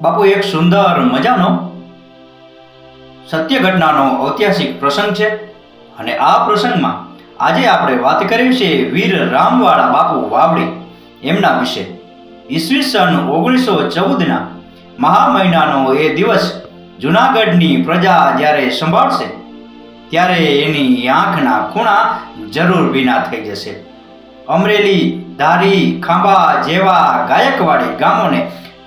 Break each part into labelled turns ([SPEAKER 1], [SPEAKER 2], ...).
[SPEAKER 1] બાપુ, એક સુંદર મજાનો સત્ય ઘટનાનો ઐતિહાસિક પ્રસંગ છે અને આ પ્રસંગમાં આજે આપણે વાત કરી છે વીર રામવાળા બાપુ વાવડી એમના વિશે. ઈસવીસન ઓગણીસો ચૌદના મહા મહિનાનો એ દિવસ જુનાગઢની પ્રજા જ્યારે સંભાળશે, ત્યારે એની આંખના ખૂણા જરૂર ભીના થઈ જશે. અમરેલી ધારી ખાંભા જેવા ગાયકવાડી ગામોને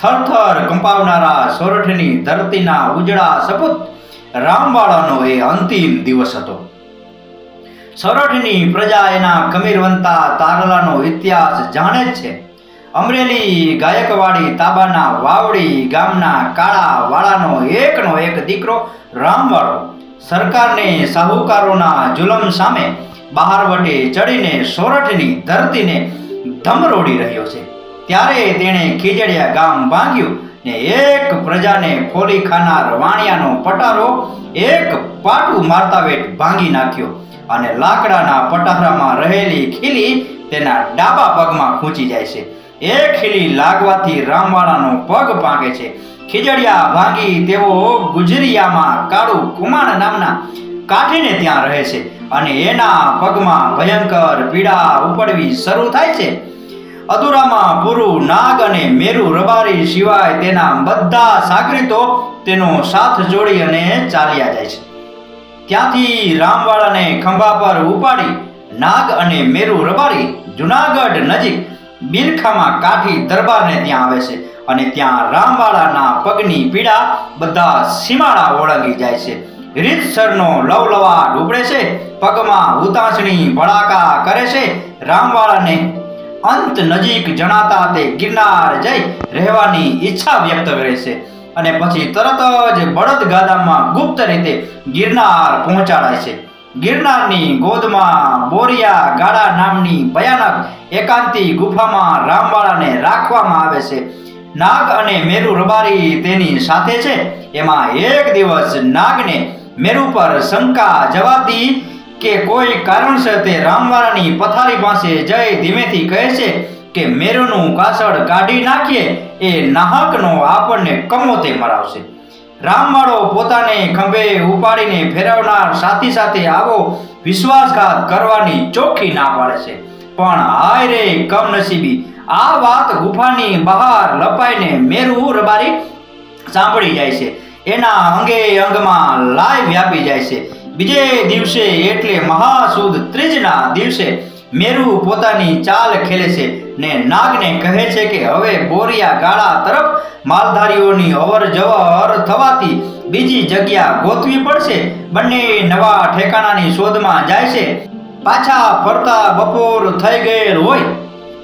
[SPEAKER 1] થરથર કંપાવનારા સોરઠની ધરતીના ઉજળા સપૂત રામવાળાનો એ અંતિમ દિવસ હતો. સોરઠની પ્રજા એના કમીરવંતા તારલાનો ઇતિહાસ જાણે જ છે. અમરેલી ગાયકવાડી તાબાના વાવડી ગામના કાળા વાળાનો એકનો એક દીકરો રામવાળો સરકારને સાહુકારોના જુલમ સામે બહારવટે ચડીને સોરઠની ધરતીને ધમરોડી રહ્યો છે. ત્યારે તેણે ખીજડિયા ગામ ભાંગ્યું ને એક પ્રજાને ફોલી ખાનાર વાણિયાનો પટારો એક પાટું મારતા વેઠ ભાંગી નાખ્યો અને લાકડાના પટારામાં રહેલી ખીલી તેના ડાબા પગમાં ખૂંચી જાય છે. એ ખીલી લાગવાથી રામવાળાનો પગ ભાંગે છે. ખીજડિયા ભાંગી તેઓ ગુજરિયામાં કાળુ કુમાર નામના કાઠીને ત્યાં રહે છે અને એના પગમાં ભયંકર પીડા ઉપડવી શરૂ થાય છે. અધુરામાં પુરુ નાગ અને મેરુ રબારી સિવાય તેના બધા સાગરીતો તેનો સાથ જોડી અને ચાલ્યા જાય છે. ત્યાંથી રામવાળાને ખંભા પર ઉપાડી નાગ અને મેરુ રબારી જુનાગઢ નજીક બિલખામાં કાઠી દરબારને ત્યાં આવે છે અને ત્યાં રામવાળાના પગની પીડા બધા સીમાડા ઓળંગી જાય છે. રીતસરનો લવલવા ડૂબડે છે, પગમાં ઉતાસણી ભડાકા કરે છે, રામવાળાને અંત નજીક જણાતા તે ગિરનાર જઈ રહેવાની ઈચ્છા વ્યક્ત કરે છે. અને પછી તરત જ બળદ ગાડામાં ગુપ્ત રીતે ગિરનાર પહોંચાડાય છે. ગિરનારની ગોદમાં બોરિયા ગાડા નામની ભયાનક એકાંતી ગુફામાં રામવાળાને રાખવામાં આવે છે. નાગ અને મેરુ રબારી તેની સાથે છે. એમાં એક દિવસ નાગને મેરુ પર શંકા જવાતી કે કોઈ કારણસર તે રામવાળાની પથારી પાસે જઈ ધીમેથી કહે છે કે મેરુનું કાસળ કાઢી નાખીએ, એ નાહકનો આપણને કમોતે મરાવશે. રામવાળો પોતાને ખંભે ઉપાડીને ફેરવનાર સાથી સાથે આવો વિશ્વાસઘાત કરવાની ચોખ્ખી ના પાડે છે. પણ હાય રે કમનસીબી, આ વાત ગુફાની બહાર લપાઈને મેરુ રબારી સાંભળી જાય છે. એના અંગે અંગમાં લાય વ્યાપી જાય છે. બીજે દિવસે એટલે મહાસુદ ત્રીજના દિવસે મેરુ પોતાની ચાલ ખેલે છે ને નાગને કહે છે કે હવે બોરિયા ગાળા તરફ માલધારીઓની અવર જવર થવાથી બીજી જગ્યા ગોતવી પડશે. બંને નવા ઠેકાણાની શોધમાં જાય છે. પાછા ફરતા બપોર થઈ ગયેલ હોય.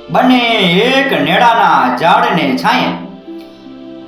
[SPEAKER 1] બંને એક નેડાના ઝાડને છાંયે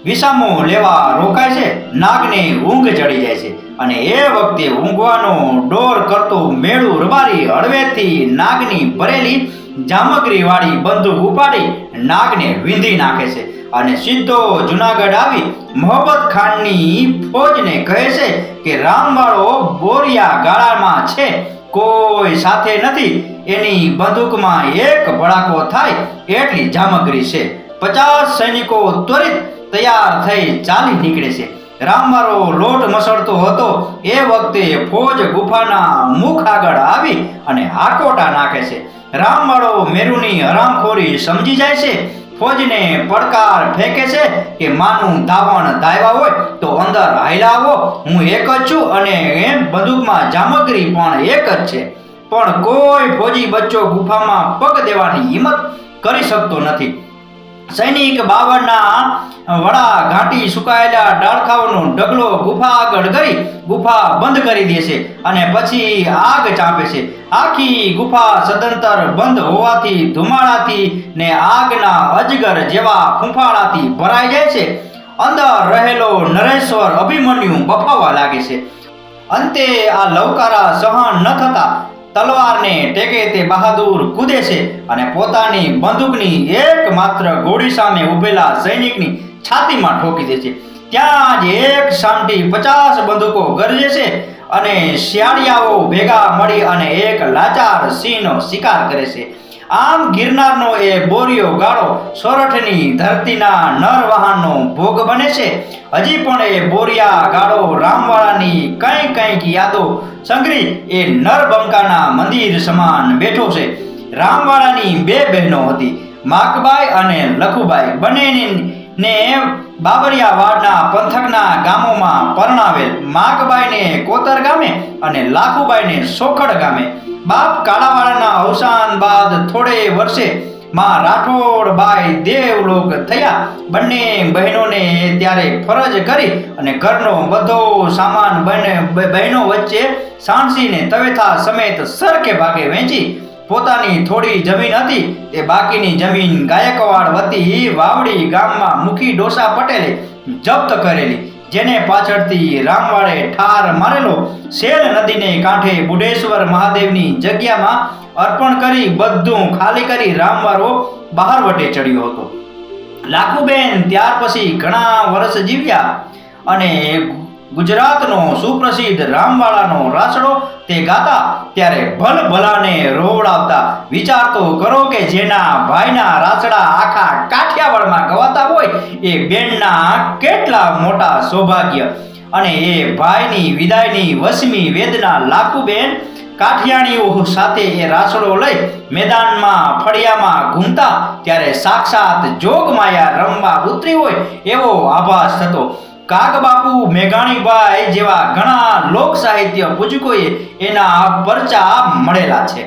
[SPEAKER 1] વિસામો લેવા રોકાય છે, નાગને ઊંઘ ચડી જાય છે. અને એ વખતે ઊંઘવાનો ડોર કરતો મેળું રબારી હળવેથી નાગની ભરેલી જામગરી વાળી બંદૂક ઉપાડી નાગને વીંધી નાખે છે. અને સીધો જુનાગઢ આવી મોહબ્બત ખાનની ફોજને કહે છે કે, રામવાળો બોરિયા ગાળામાં છે, કોઈ સાથે નથી. એની બંદૂકમાં એક ભડાકો થાય, એટલી જામગરી છે. પચાસ સૈનિકો ત્વરિત તૈયાર થઈ ચાલી નીકળે છે. રામવાળો લોટ મસળતો હતો. એ વખતે ફોજ ગુફાના મુખ આગળ આવી અને હાકોટા નાખે છે. રામવાળો મેરુની હરામખોરી સમજી જાય છે. ફોજને પડકાર ફેંકે છે કે માનું ધાવણ ધાવ્યા હોય તો અંદર હાયલા આવો. હું એક જ છું અને એમ બંદૂકમાં જામગરી પણ એક જ છે. પણ કોઈ ફોજી બચ્ચો ગુફામાં પગ દેવાની હિંમત કરી શકતો નથી. સૈનિક બાવળના વડા ઘાટી સુકાયેલા ડાળખાઓનો ઢગલો ગુફા આગળ કરી ગુફા બંધ કરી દે છે અને પછી આગ ચાંપે છે આખી ગુફા સદંતર બંધ હોવાથી ધુમાડાથી ને આગના અજગર જેવા ફૂંફાળાથી ભરાઈ જાય છે. અંદર રહેલો નરેશ્વર અભિમન્યુ બફાવા લાગે છે. અંતે આ લવકારા સહન ન થતા તલવારને ટેકે તે બહાદુર કૂદે છે અને પોતાની બંદૂકની એકમાત્ર ગોળી સામે ઊભેલા સૈનિકની છાતીમાં ઠોકી દે છે. ત્યાં જ એક સામટી પચાસ બંદૂકો ગરજે છે અને શિયાળિયાઓ ભેગા મળી અને એક લાચાર સિંહનો શિકાર કરે છે. આમ ગિરનારનો એ બોરિયો ગાળો સોરઠની ધરતીના નર વાહનનો ભોગ બને છે. હજી પણ એ બોરિયા ગાળો રામવાળાની કંઈ કંઈક યાદો સંગ્રહી એ નરબંકાના મંદિર સમાન બેઠો છે. રામવાળાની બે બહેનો હતી, માકબાઈ અને લખુબાઈ. બંનેની બાબરિયા વાડના પંથકના ગામોમાં પરણાવેલ માકબાઈને કોતર ગામે અને લાખુબાઈને સોખડ ગામે. બાપ કાળાવાળાના અવસાન બાદ થોડે વર્ષે માં રાઠોડબાઈ દેવલોક થયા. બંને બહેનોને ત્યારે ફરજ કરી અને ઘરનો બધો સામાન બંને બહેનો વચ્ચે સાણસીને તવેથા સમેત સરકે ભાગે વેચી પોતાની થોડી જમીન હતી. તે બાકીની જમીન ગાયકવાડ વતી વાવડી ગામમાં મુખી ડોસા પટેલે જપ્ત કરેલી, જેને પાછળથી રામવાળે ઠાર મારેલો. શેર નદીને કાંઠે બુઢેશ્વર મહાદેવની જગ્યામાં અર્પણ કરી બધું ખાલી કરી રામવાળો બહાર વટે ચડ્યો હતો. લાખુબેન ત્યાર પછી ઘણા વર્ષ જીવ્યા અને ગુજરાતનો સુપ્રસિદ્ધ રામવાળાનો રાસડો તે ગાતા ત્યારે ભલ ભલાને રોવડાવતા વિચાર તો કરો કે જેના ભાઈના રાસડા આખા કાઠિયાવાડમાં ગવાતા હોય એ બેનના કેટલા મોટા સૌભાગ્ય. અને એ ભાઈની વિદાયની વસમી વેદના લાખુબેન કાઠિયાણીઓ સાથે એ રાસડો લઈ મેદાનમાં ફળિયામાં ઘૂમતા ત્યારે સાક્ષાત જોગમાયા રમવા ઉતરી હોય એવો આભાસ થતો. કાગબાપુ મેઘાણીભાઈ જેવા ઘણા લોક સાહિત્ય પૂજકોએ એના પરચા મળેલા છે.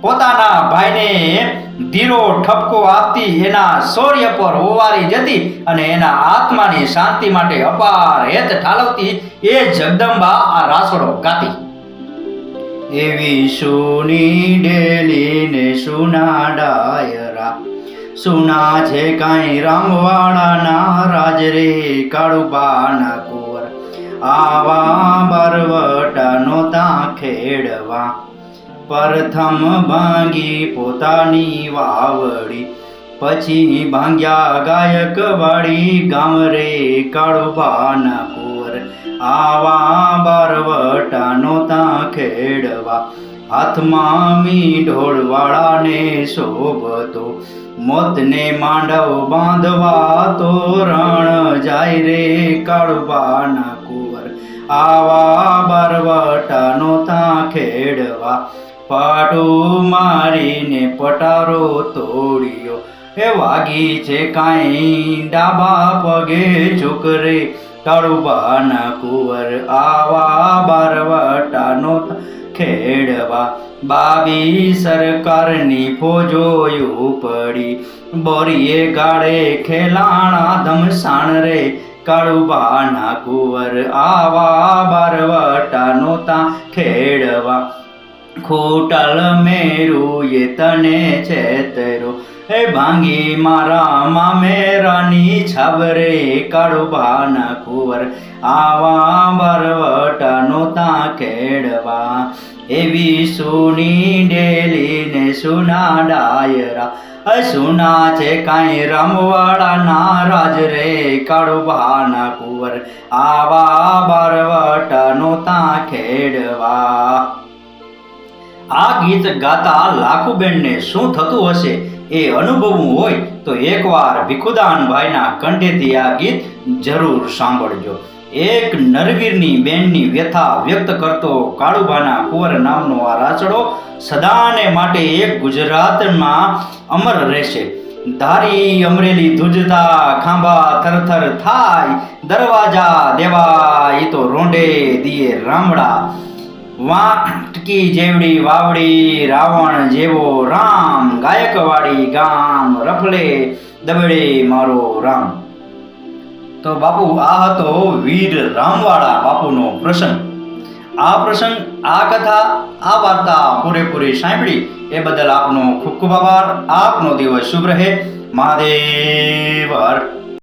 [SPEAKER 1] પોતાના ભાઈને ધીરો ઠપકો આપતી એના શૌર્ય પર ઓવારી જતી અને એના આત્માની શાંતિ માટે અપાર હેત ઠાલવતી એ જગદંબા આ રાસડો ગાતી. એવી સુની ડેલી ને સુના છે કાંઈ રામવાળાના રાજ રે, કાળુબાના કુંવર. આવા બરવટા નોતા ખેડવા. પ્રથમ ભાંગી પોતાની વાવડી. પછી ભાંગ્યા ગાયક વાળી ગામ રે, કાળુબાના કુંવર. આવા બારવટા નોતા ખેડવા. હાથમાં મી ઢોળવાળાને શોભતો, મોતને માંડવ બાંધવા તોરણ જાય રે કાળુબાના કુંવર. આવા બારવટા નોતા ખેડવા, પાટો મારીને પટારો તોડ્યો. એ વાગી છે કાંઈ ડાબા પગે છોકરે કાળુબાના કુંવર. આવા બારવટાનો ખેડવા બાબી સરકારની ફોજોયું પડી બોરીએ ગાળે ખેલાણા ધમસાણ રે. કાળુબાના કુંવર આવા બારવટા નોતા ખેડવા. ખોટલ મેરુએ તને છેતરો એ ભાંગી મારા મામેરાની છબરે કાળુબાના કુંવર આવા બરવટા નોતા ખેડવા. એવી સુની ડેલી ને સુના ડાયરા. સુના છે કાંઈ રામવાળાના નારાજ રે કાળુબાના કુંવર. આવા બરવટા નોતા ખેડવા. આ ગીત ગાતા લાખુબેનને શું થતું હશે એ અનુભવવું હોય તો એકવાર ભીખુદાનભાઈના કંઠેથી આ ગીત જરૂર સાંભળજો. એક નરવીરની બેનની વ્યથા વ્યક્ત કરતો કાળુબાના કુંવર નામનો આ રાચડો સદાને માટે એક ગુજરાતમાં અમર રહેશે. ધારી અમરેલી ધુજતા ખાંભા થરથર થાય, દરવાજા દેવા એ તો રોંડે દિયે રામડા. વાટકી જેવડી વાવડી, રાવણ જેવો રામ, ગાયકવાડી ગામ, રફલે દબડે મારો રામ. તો બાપુ, આ હતો વીર રામવાળા બાપુનો પ્રસંગ. આ પ્રસંગ, આ કથા, આ વાર્તા પૂરેપૂરી સાંભળી એ બદલ આપનો ખૂબ ખૂબ આભાર. આપનો દિવસ શુભ રહે. મહાદેવ